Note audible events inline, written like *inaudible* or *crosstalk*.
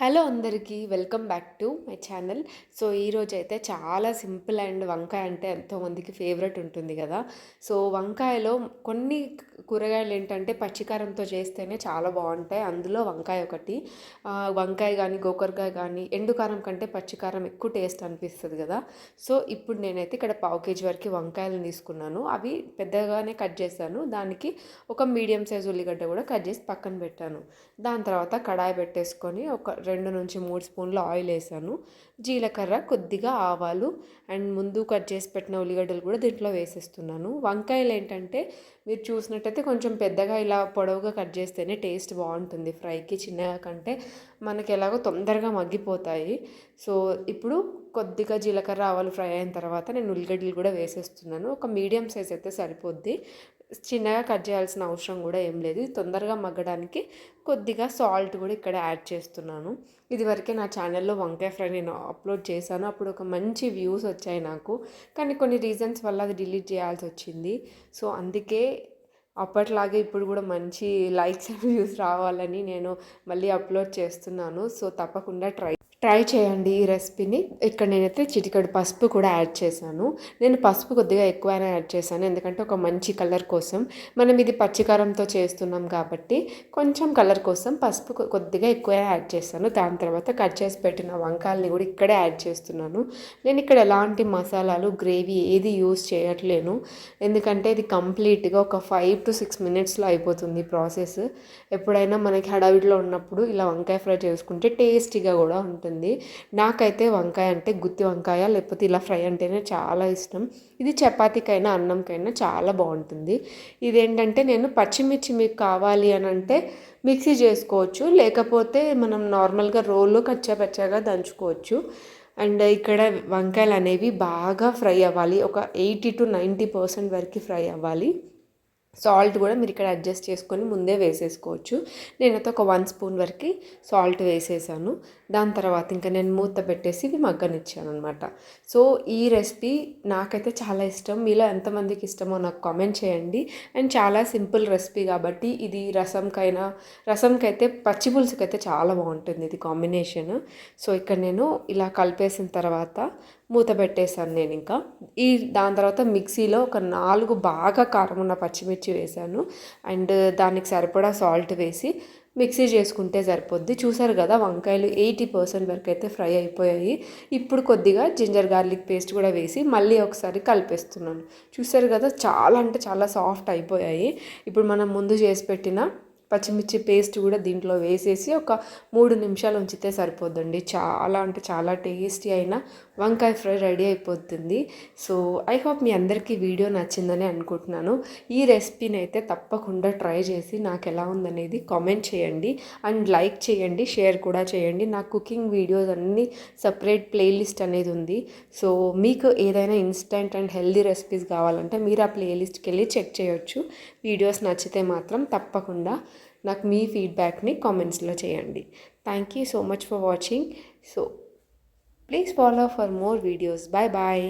Hello అందరికీ welcome back to my channel. So ఈరోజు అయితే చాలా సింపుల్ అండ్ వంకాయ అంటే ఎంతోమందికి ఫేవరెట్ ఉంటుంది కదా. సో వంకాయలో కొన్ని కూరగాయలు ఏంటంటే పచ్చికారంతో చేస్తేనే చాలా బాగుంటాయి. అందులో వంకాయ ఒకటి వంకాయ కానీ గోకరకాయ కానీ ఎండుకారం కంటే పచ్చికారం ఎక్కువ టేస్ట్ అనిపిస్తుంది కదా. సో ఇప్పుడు నేనైతే ఇక్కడ పావు కేజీ వరకు వంకాయలు తీసుకున్నాను. అవి పెద్దగానే కట్ చేశాను. దానికి ఒక మీడియం సైజ్ ఉల్లిగడ్డ కూడా కట్ చేసి పక్కన పెట్టాను. దాని తర్వాత కడాయి పెట్టేసుకొని ఒక రెండు నుంచి మూడు స్పూన్లు ఆయిల్ వేసాను. జీలకర్ర కొద్దిగా ఆవాలు అండ్ ముందు కట్ చేసి పెట్టిన ఉల్లిగడ్డలు కూడా దీంట్లో వేసేస్తున్నాను. వంకాయలు ఏంటంటే మీరు చూసినట్టయితే కొంచెం పెద్దగా ఇలా పొడవుగా కట్ చేస్తేనే టేస్ట్ బాగుంటుంది ఫ్రైకి చిన్నగా కంటే మనకి ఎలాగో తొందరగా మగ్గిపోతాయి. సో ఇప్పుడు కొద్దిగా జీలకర్ర ఆవాలు ఫ్రై అయిన తర్వాత నేను ఉల్లిగడ్డలు కూడా వేసేస్తున్నాను. ఒక మీడియం సైజ్ అయితే సరిపోద్ది. చిన్నగా కట్ చేయాల్సిన అవసరం కూడా ఏం లేదు. తొందరగా మగ్గడానికి కొద్దిగా సాల్ట్ కూడా ఇక్కడ యాడ్ చేస్తున్నాను. ఇదివరకే నా ఛానల్లో వంకాయ ఫ్రై నేను అప్లోడ్ చేశాను. అప్పుడు ఒక మంచి వ్యూస్ వచ్చాయి నాకు. కానీ కొన్ని రీజన్స్ వల్ల అది డిలీట్ చేయాల్సి వచ్చింది. సో అందుకే అప్పట్లాగే ఇప్పుడు కూడా మంచి లైక్స్ అండ్ *laughs* వ్యూస్ రావాలని నేను మళ్ళీ అప్లోడ్ చేస్తున్నాను. సో తప్పకుండా ట్రై ట్రై చేయండి ఈ రెసిపీని. ఇక్కడ నేనైతే చిటికెడు పసుపు కూడా యాడ్ చేశాను. నేను పసుపు కొద్దిగా ఎక్కువైనా యాడ్ చేశాను. ఎందుకంటే ఒక మంచి కలర్ కోసం. మనం ఇది పచ్చికారంతో చేస్తున్నాం కాబట్టి కొంచెం కలర్ కోసం పసుపు కొద్దిగా ఎక్కువ యాడ్ చేశాను. దాని తర్వాత కట్ చేసి పెట్టిన వంకాయల్ని కూడా ఇక్కడే యాడ్ చేస్తున్నాను. నేను ఇక్కడ ఎలాంటి మసాలాలు గ్రేవీ ఏది యూస్ చేయట్లేను. ఎందుకంటే ఇది కంప్లీట్గా ఒక ఫైవ్ టు సిక్స్ మినిట్స్లో అయిపోతుంది ప్రాసెస్. ఎప్పుడైనా మనకి హడావిడిలో ఉన్నప్పుడు ఇలా వంకాయ ఫ్రై చేసుకుంటే టేస్టీగా కూడా ఉంటుంది. నాకైతే వంకాయ అంటే గుత్తి వంకాయ లేకపోతే ఇలా ఫ్రై అంటేనే చాలా ఇష్టం. ఇది చపాతీకైనా అన్నంకైనా చాలా బాగుంటుంది. ఇదేంటంటే నేను పచ్చిమిర్చి మీకు కావాలి అని అంటే మిక్సీ చేసుకోవచ్చు. లేకపోతే మనం నార్మల్గా రోల్లో కచ్చాపచ్చాగా దంచుకోవచ్చు. అండ్ ఇక్కడ వంకాయలు అనేవి బాగా ఫ్రై అవ్వాలి. ఒక ఎయిటీ టు నైంటీ పర్సెంట్ వరకు ఫ్రై అవ్వాలి. సాల్ట్ కూడా మీరు ఇక్కడ అడ్జస్ట్ చేసుకొని ముందే వేసేసుకోవచ్చు. నేనైతే ఒక వన్ స్పూన్ వరకు సాల్ట్ వేసేసాను. దాని తర్వాత ఇంకా నేను మూత పెట్టేసి ఇవి మగ్గనిచ్చాను అనమాట సో ఈ రెసిపీ నాకైతే చాలా ఇష్టం. మీలో ఎంతమందికి ఇష్టమో నాకు కామెంట్ చేయండి. అండ్ చాలా సింపుల్ రెసిపీ కాబట్టి ఇది రసంకైనా రసంకైతే పచ్చి పులుసుకైతే చాలా బాగుంటుంది ఇది కాంబినేషన్. సో ఇక్కడ నేను ఇలా కలిపేసిన తర్వాత మూత పెట్టేశాను నేను ఇంకా. ఈ దాని తర్వాత మిక్సీలో ఒక నాలుగు బాగా కారం ఉన్న పచ్చిమిర్చి వేసాను అండ్ దానికి సరిపడా సాల్ట్ వేసి మిక్సీ చేసుకుంటే సరిపోద్ది. చూసారు కదా వంకాయలు ఎయిటీ పర్సెంట్ వరకు అయితే ఫ్రై అయిపోయాయి. ఇప్పుడు కొద్దిగా జింజర్ గార్లిక్ పేస్ట్ కూడా వేసి మళ్ళీ ఒకసారి కలిపేస్తున్నాను. చూసారు కదా చాలా అంటే చాలా సాఫ్ట్ అయిపోయాయి. ఇప్పుడు మనం ముందు చేసి పెట్టిన పచ్చిమిర్చి పేస్ట్ కూడా దీంట్లో వేసేసి ఒక మూడు నిమిషాలు ఉంచితే సరిపోద్దండి. చాలా అంటే చాలా టేస్టీ అయిన వంకాయ ఫ్రై రెడీ అయిపోతుంది. సో ఐ హోప్ మీ అందరికీ వీడియో నచ్చిందని అనుకుంటున్నాను. ఈ రెసిపీని అయితే తప్పకుండా ట్రై చేసి నాకు ఎలా ఉందనేది కామెంట్ చేయండి. అండ్ లైక్ చేయండి షేర్ కూడా చేయండి. నా కుకింగ్ వీడియోస్ అన్నీ సపరేట్ ప్లేలిస్ట్ అనేది ఉంది. సో మీకు ఏదైనా ఇన్స్టెంట్ అండ్ హెల్దీ రెసిపీస్ కావాలంటే మీరు ఆ ప్లేలిస్ట్కి వెళ్ళి చెక్ చేయొచ్చు. వీడియోస్ నచ్చితే మాత్రం తప్పకుండా. నాకు మీ ఫీడ్బ్యాక్ని కామెంట్స్లో చేయండి. Thank you so much for watching so please follow for more videos bye bye